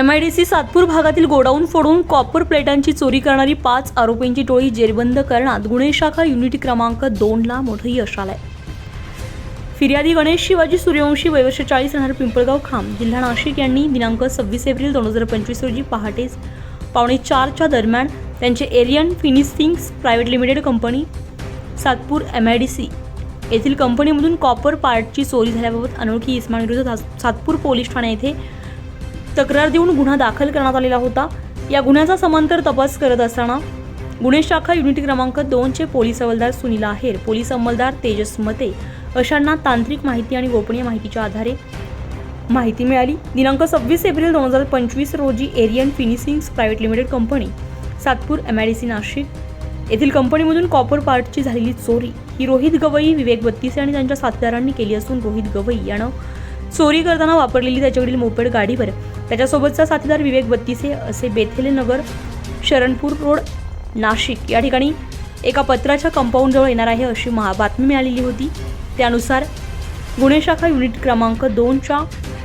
M I D C Satpur भागातील godown फोडून copper प्लेटांची चोरी करणारी पाच आरोपींची टोळी जेरबंद करण्यात गुन्हे शाखा युनिट क्रमांक दोनला मोठं यश आलंय. फिर्यादी गणेश शिवाजी सूर्यवंशी वयवर्ष चाळीस राहणार पिंपळगाव खाम. जिल्हा नाशिक यांनी दिनांक सव्वीस एप्रिल दोन हजार पंचवीस रोजी पहाटेच पावणे चारच्या दरम्यान त्यांचे Arian finishings private limited company Satpur M I D C येथील कंपनीमधून कॉपर पार्टची चोरी झाल्याबाबत अनोळखी इस्माविरुद्ध सातपूर पोलीस ठाणे येथे तक्रार देऊन गुन्हा दाखल करण्यात आलेला होता. या गुन्ह्याचा समांतर तपास करत असताना गुन्हे शाखा युनिट क्रमांक दोनचे पोलीस हवालदार सुनील आहेर पोलीस अंमलदार तेजस मते अशांना तांत्रिक माहिती आणि गोपनीय माहितीच्या आधारे माहिती मिळाली. दिनांक सव्वीस एप्रिल दोन हजार पंचवीस रोजी Arian finishings private limited company Satpur M I D C Nashik येथील कंपनीमधून कॉपर पार्टची झालेली चोरी ही रोहित गवई विवेक बत्तीसे आणि त्यांच्या साथीदारांनी केली असून रोहित गवई यानं चोरी करताना वापरलेली त्याच्याकडील मोपेड गाडीवर त्याच्यासोबतचा साथीदार विवेक बत्तीसे असे बेथेले नगर शरणपूर रोड नाशिक. या ठिकाणी एका पत्राच्या कंपाऊंडजवळ येणार आहे अशी महा बातमी मिळालेली होती. त्यानुसार गुन्हे शाखा युनिट क्रमांक दोनच्या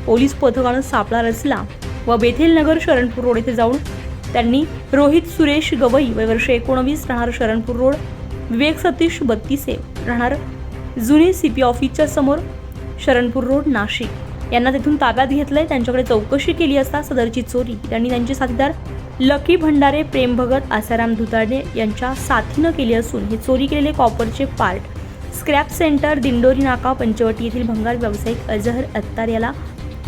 पोलीस पथकानं सापळा रचला व बेथेल नगर शरणपूर रोड येथे जाऊन त्यांनी रोहित सुरेश गवई वय वर्ष एकोणवीस राहणार शरणपूर रोड विवेक सतीश बत्तीसे राहणार जुने सी पी ऑफिसच्या समोर शरणपूर रोड नाशिक. यांना तिथून ताब्यात घेतलंय. त्यांच्याकडे चौकशी केली असता सदरची चोरी. त्यांनी त्यांचे साथीदार लकी भंडारे प्रेम भगत आसाराम धुताडे यांच्या साथीनं केली असून हे चोरी केलेले कॉपरचे पार्ट. स्क्रॅप सेंटर दिंडोरी नाका पंचवटी येथील भंगार व्यावसायिक अजहर अत्तार याला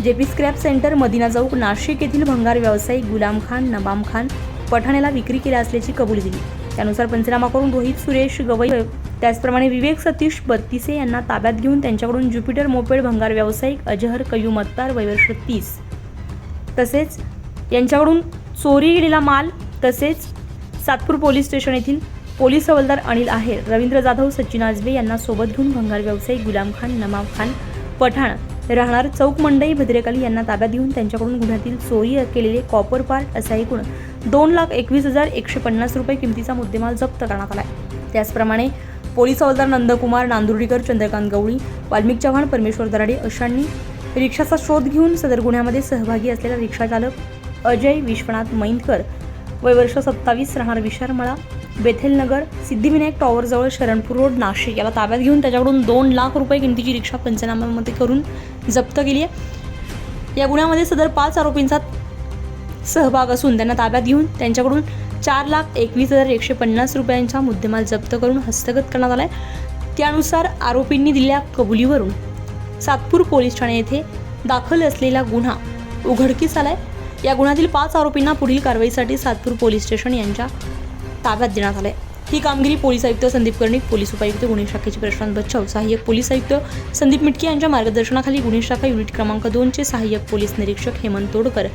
जेपी स्क्रॅप सेंटर मदिना चौक नाशिक येथील भंगार व्यावसायिक गुलाम खान नबाम खान पठाण्याला विक्री केल्या असल्याची कबुली दिली. त्यानुसार पंचनामा करून रोहित सुरेश गवई त्याचप्रमाणे विवेक सतीश बत्तीसे यांना ताब्यात घेऊन त्यांच्याकडून ज्युपिटर मोपेड भंगार व्यावसायिक अजहर कयूम अत्तार वयवर्ष तीस. तसेच यांच्याकडून चोरी गेलेला माल तसेच सातपूर पोलीस स्टेशन येथील पोलीस हवालदार अनिल आहेर रवींद्र जाधव सचिन आजबे यांना सोबत घेऊन भंगार व्यावसायिक गुलाम खान नमाब खान पठाण राहणार चौक मंडई भद्रेकाली यांना ताब्यात घेऊन त्यांच्याकडून गुन्ह्यातील चोरी केलेले कॉपर पार्ट असा एकूण दोन लाख एकवीस हजार एकशे पन्नास रुपये किमतीचा मुद्देमाल जप्त करण्यात आला आहे त्याचप्रमाणे पोलीस हवालदार नंदकुमार नांदुर्डीकर चंद्रकांत गवळी वाल्मिक चव्हाण परमेश्वर दराडे अशांनी रिक्षाचा शोध घेऊन सदर गुन्ह्यामध्ये सहभागी असलेला रिक्षाचालक अजय विश्वनाथ मैंदकर वय वर्ष सत्तावीस राहणार विशारमळा बेथेलनगर सिद्धिविनायक टॉवरजवळ शरणपूर रोड नाशिक. याला ताब्यात घेऊन त्याच्याकडून दोन लाख रुपये किमतीची रिक्षा पंचनाम्यामध्ये करून जप्त केली आहे. या गुन्ह्यामध्ये सदर पाच आरोपींचा सहभाग असून त्यांना ताब्यात घेऊन त्यांच्याकडून चार लाख एकवीस हजार एकशे पन्नास रुपयांचा मुद्देमाल जप्त करून हस्तगत करण्यात आलाय. त्यानुसार आरोपींनी दिलेल्या कबुलीवरून सातपूर पोलीस ठाणे येथे दाखल असलेला गुन्हा उघडकीस आलाय. या गुन्ह्यातील पाच आरोपींना पुढील कारवाईसाठी सातपूर पोलीस स्टेशन यांच्या ताब्यात देण्यात आलंय. ही कामगिरी पोलीस आयुक्त संदीप कर्णिक पोलीस उपायुक्त गुन्हे शाखेचे प्रशांत बच्चाव सहाय्यक पोलीस आयुक्त संदीप मिटके यांच्या मार्गदर्शनाखाली गुन्हे शाखा युनिट क्रमांक दोनचे सहाय्यक पोलीस निरीक्षक हेमंत तोडकर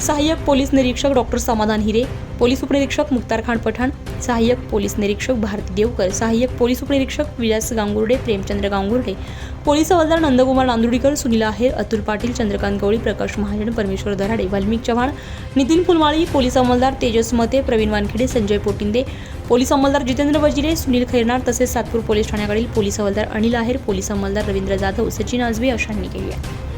सहाय्यक पोलीस निरीक्षक डॉक्टर समाधान हिरे पोलीस उपनिरीक्षक मुक्तार खान पठाण सहाय्यक पोलीस निरीक्षक भारती देवकर सहाय्यक पोलीस उपनिरीक्षक विलास गांगुर्डे प्रेमचंद्र गांगुर्डे पोलीस हवालदार नंदकुमार नांदुडीकर सुनील आहेर अतुल पाटील चंद्रकांत गवळी प्रकाश महाजन परमेश्वर दराडे वाल्मिक चव्हाण नितीन फुलमाळी पोलीस अंमलदार तेजस मते प्रवीण वानखेडे संजय पोटिंदे पोलीस अंमलदार जितेंद्र वजिरे सुनील खैरनार तसेच सातपूर पोलीस ठाण्याकडील पोलीस हवालदार अनिल आहेर पोलीस अंमलदार रवींद्र जाधव सचिन आजबे अशांनी केली आहे.